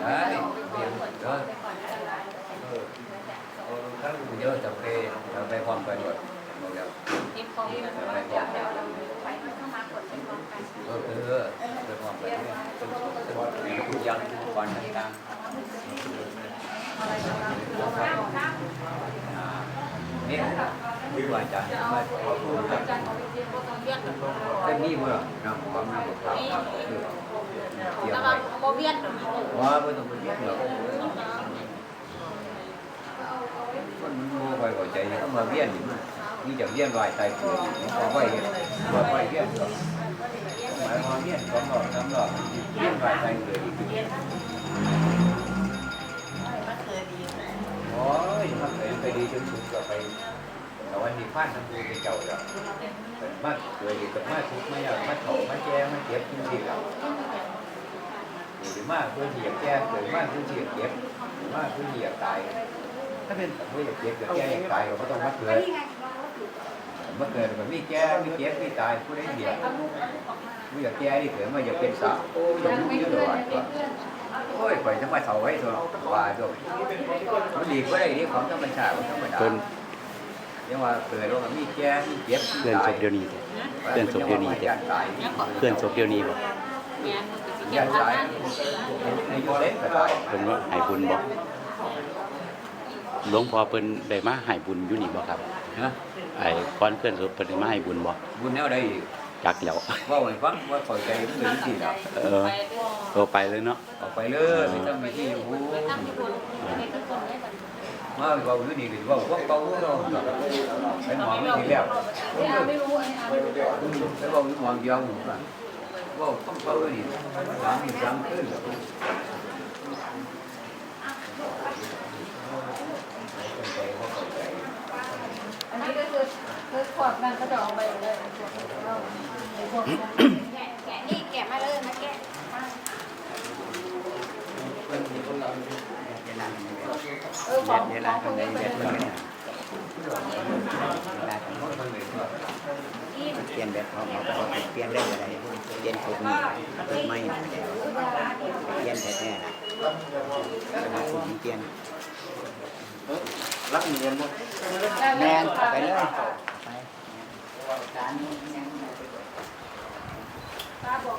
đấy tiền đó các nhớ tập về tập về hoàn toàn rồi một giờ ừ ừ ừ về hoàn toàn rồi cũng dân còn hàng tăng นี่ดีกว่าจังไม่เป็นนี่มั้งนะค วามน่าปวดท้องเกี่ยวแต่ไปว่าโมเวียนว่าไม่ต้องไปเรียกหรอกมันโง่ไปกว่าใจเขามาเวียนอยู่มันนี่จะเวียนวายตายเกิดมันก็ไม่เห็นว่าไม่เวียนหรอกหมายความเวียนสองรอบสามรอบเวียนวายตายเกิดอีกทีโอ้ยมันเคยไปดีจนสุดก็ไป วันนี้พลาดทำบุญไปเจ้าแล้วเป็นมากเกิดกับมากทุกไม่อยากมาโถมาแก้มาเจ็บจริงๆแล้วหรือมากเพื่อที่อยากแก้หรือมากเพื่อที่อยากเก็บหรือมากเพื่อที่อยากตาย ถ้าเป็นเพื่ออยากเก็บอยากแก้อยากตายเราก็ต้องมาเกิดมาเกิดแบบไม่แก้ไม่เก็บไม่ตายผู้ใดเดียวไม่อยากแก้นี่เกิดมาอยากเป็นสาวโอ้ยากรู้เยอะเลยว่าโอ้ยไปจะมาเสาไว้ตัวว่าตัวมันดีก็ได้นี่ของธรรมชาติของธรรมดาติ ยังว่าเกิดแล้วมันมีแก้มีเก็บเพื่อนศพเดี๋ยวนี้เด้เพื่อนศพเดี๋ยวนี้เด้ตายเพื่อนศพเดี๋ยวนี้บ่ยันตายในยุคเล็กตายเพิ่นว่าให้บุญบ่หลวงพ่อเพิ่นได้มาให้บุญอยู่นี่บ่ครับนะไอ้ก่อนเพื่อนศพเพิ่นได้มาให้บุญบ่บุญแนวใดจักแล้วว่าให้ฟังว่าปล่อยใจมันเป็นที่แล้วเออโตไปเลยเนาะออกไปเลยไม่ต้องมีที่อยู่ มาเบาอยู่นี่หรือว่าพวกเบาเราไปหมองไม่ทีแล้วไม่รู้อันนี้ไม่รู้ไปเบาอยู่หมองยาวหมู่บ้านว่าต้องเบาอยู่นี่สามสิบสามขึ้นแล้วอันนี้ก็คือคือขวดมันก็จะออกไปเลยแกะแกะนี่แกะมาเลยมาแกะ เออของของพวกนี้เป็นเวลาที่เปลี่ยนแบบขาเขาเขาเปลี่ยนได้องอะไรเปลี่ยนสุดนี่เปลี่ยนไม่เปลี่ยนแท้ๆนะสมาคมเปลี่ยนรับเงินหมดแมนไปเลยป้าบอก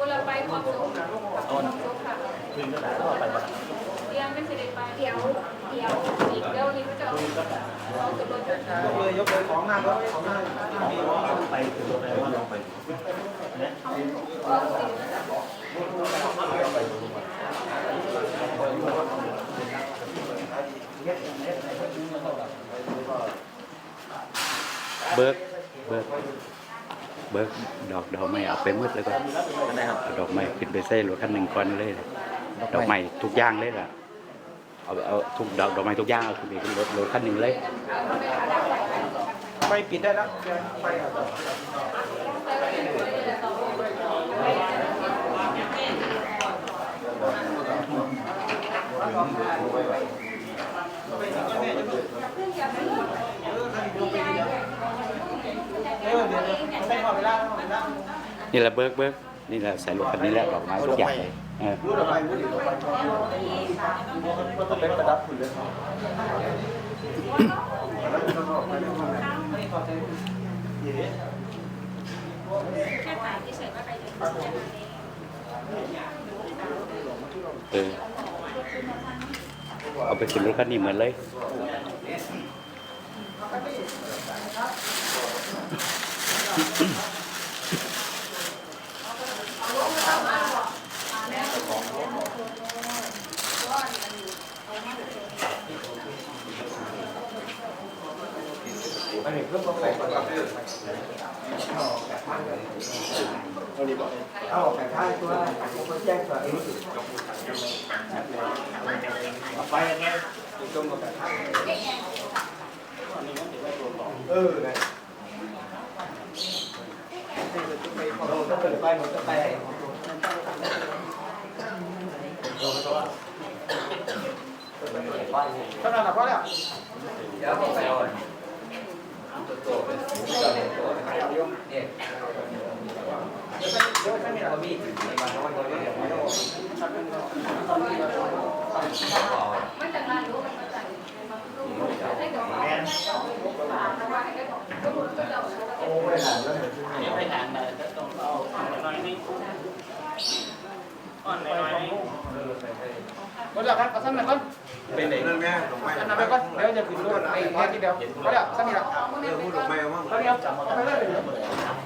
ได้เราะว่ามันจะมีภาษาอื่นก็จะต้องอันนี้ไอ้อ่าเดี๋ยวถามรถก็จะมาจะสิบนาทีนี่ผมแจ้งไปนะคุณเราไปความสุขกับความสุขค่ะเดี๋ยวไม่ใช่ไปเดี๋ยวเดี๋ยวอีกเดี๋ยวนี้ก็จะเอาตัวรถจะยกเลยยกเลยของหน้ารถของหน้ามีของไปถึงรถเลว่าลงไปเบิกเบิก เบิกดอกดอกไม้เอาไปหมดเลยก่อนเอาดอกไม้ขึ้นไปใส่รถคันหนึงก่อนเลยดอกไม้ทุกอย่างเลยล่ะเอาเอาทุกดอกดอกไม้ทุกอย่างเอาขึ้นไปขึ้นรถรถคันหนึงเลยไฟปิดได้แล้วไฟเออ นี่แหละเบิกเบิกนี่แหละใส่รถคันนี้แหละดอกไม้ทุกอย่างเลยเออรู้ต่อไปรู้ต่อไปก็เป็นประดับคุณเลยครจะมาเองเออ เอาไปขึ้นรถคันนี้เหมือนเลยอันนี้เพิ่มเข้าไปก่อนครับ เอาแต่ท้ายตัวคนแจ้งตัวเองไปยังไงเออนะเราจะเปิดไปมันจะไปเท่านั้นและพอแล้วเดี๋ยวเข้าไปเอาตัวตเป็นตัวเด็กตัวขายเอายมเนี่ย เดี๋ยวเดี๋ยวฉันมีอะไรมีมาเพราะว่าตัวนี้เดี๋ยวไม่ต้องมั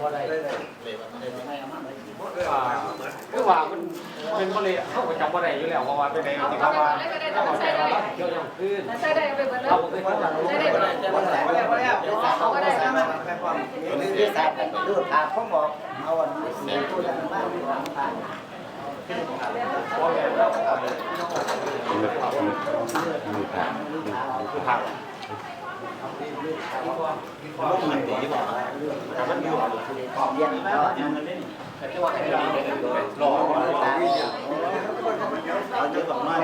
นจะมารู้มันจะให้ดอกไม้แต่ว่าให้ดอกก็มุดก็เราโอ้ไม่หลังแล้วยังไม่ทานเลยก็ต้องเอาหน่อยนึงอ่อนหน่อยนึงก็แล้วครับเอาสั้นหน่อยก่อนเป็นไหนนั่นแม่ดอกไม้สั้นหน่อยก่อนเดี๋ยวจะขึ้นรถไอ้แค่ทีเดียวก็แล้วสั้นนี่ละเออพูดดอกไม้เอามั่งก็เดียวเอาไปเลยคือว่ามันเป็นบริเข้าประจำอะไรอยู่แล้วเพราะว่าเป็นในที่เขาว่าเขาบอกแต่ว่าเกี่ยวกับขึ้นใช้ได้ไปหมดเลยเขาบอกว่าจะรู้ใช้ได้หมดเลยวันไหนวันไหนวันไหนเขาก็ได้ทำนี่ที่สามดูดอาพ่อบอกเอาวันนี้ตัวอย่างบ้านผ่านมือมือมือผ่านคือผักลูกมันดีกว่า มันอยู่เย็นแล้วนั่นแต่ที่ว่าให้เรารอตาเอาเยอะกว่าน้อย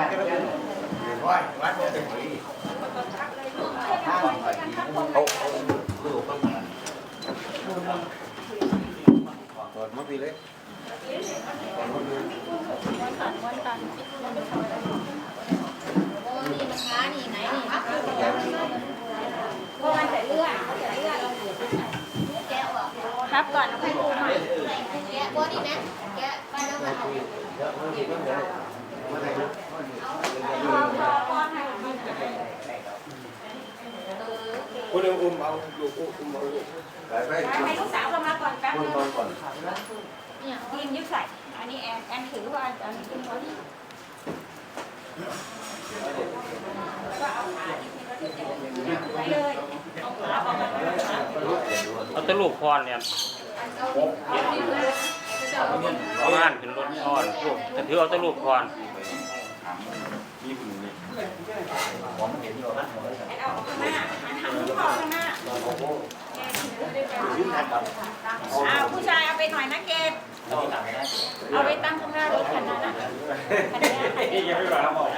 ข้าวเอาเปิดมาปีเลยนี่นะคะนี่ไหนนี่ครับเพราะมันใส่เลือดเขาใส่เลือดแกะออกครับก่อนเอาไปดูมาแกะตัวนี้นะแกะไปแล้วก็เอาพอพอพอให้ คุณอุ้มเอาลูกอุ้มเอาลูกไปไปให้ลูกสาวลงมาก่อนแป๊บนึงนอนก่อนเนี่ยยิงยึดใส่อันนี้แอนแอนถือว่าอันนี้เป็นคนที่ก็เอาขาไปเลยเอาขาออกมาเอาตะลูกพรเนี่ย เอางานขึ้นรถพรลูกจะถือเอาตะลูกพรมีคุณนี่เอาออกข้างหน้าหันหันลูกคอข้างหน้าเอาผู้ชายเอาไปหน่อยนะเกดเอาไปตั้งข้างหน้ารถคันนั้นนะคันนี้คันนี้ยังไม่มาบอก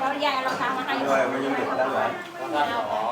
เราใหญ่เราทำมาให้ด้วยมันยังเด็กตั้งหลายเขาไม่ยักษ์เขาเรียกให้ข่าวเนี่ยผมว่าท่านเนี่ยให้เอาดอกไม้บ้างให้บ้างไหมเอาอีกเลยพอไม่อยากก็จะบันไดยังไม่เดี๋ยวทำไมตัวพวกก็เดือดมา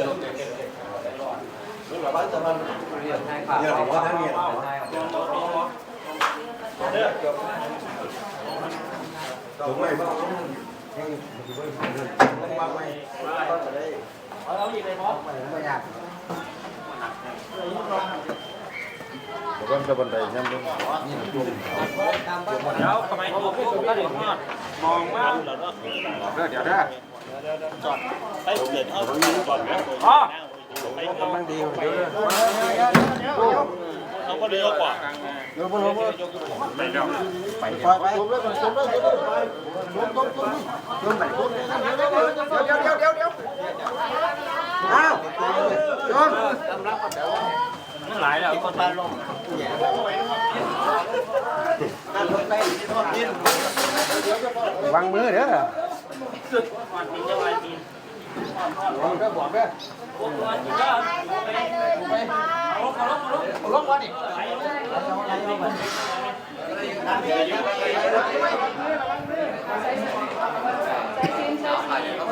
องมากแล้วก็เดี๋ยวได้ไปเกิดเท่าก่อนนะ อ๋อกำลังดีเดี๋ยวเขาก็เลี้ยวกว่าเดี๋ยวพวกเราไปเดี๋ยวไปไปไปจมเลยจมเดี๋ยวเดี๋ยวเดี๋ยวเดี๋ยวอ้าวจมมันหลายแล้วคนตายลงเด้อวันนี้จะไปกินบอกเด้ร้อลบมาลบมาลบลบมาดิเใส่ชิ้นใส่ชิ้น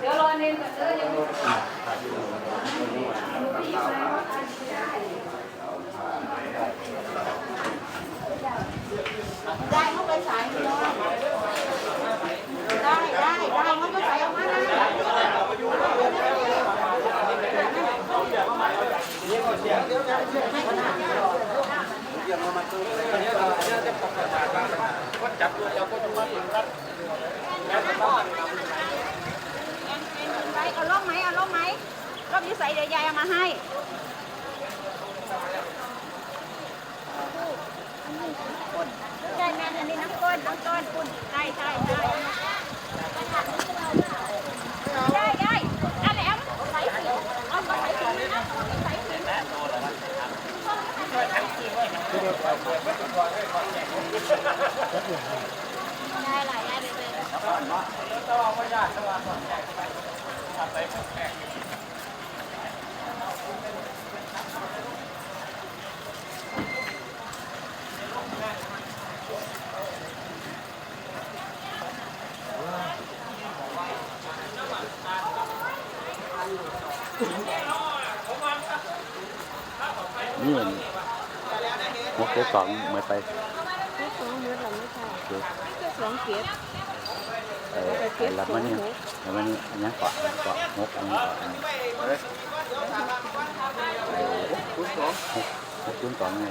เดี๋ยวรอเน้นก่อนเด้อยัง ได้เขาไปสายพี่น้องได้ได้ได้เขาก็ใส่ออกมาได้ จับตัว เจ้าก็จะมาเป็นรัฐแล้วก็เอาล่มไหมเอาล่มไหมล่มนี้ใส่เดี๋ยวยายเอามาให้ใช่แม่อันนี้น้ำก้นน้ำก้นคุณใช่ใช่ใช่ได้ได้อะแหลมใส่สีเอามาใส่สีนะใส่สี ได้หลายได้เลยเลยนี่ มันหกเจ็ดสองเหมือนไปสองมือเราไม่ใช่คือแค่สองเกียรเออไอ้รับมันนี่แล้วมันนี่อันนี้เกาะเกาะหกอันนี้เกาะอันนี้หกหกศูนย์สองไง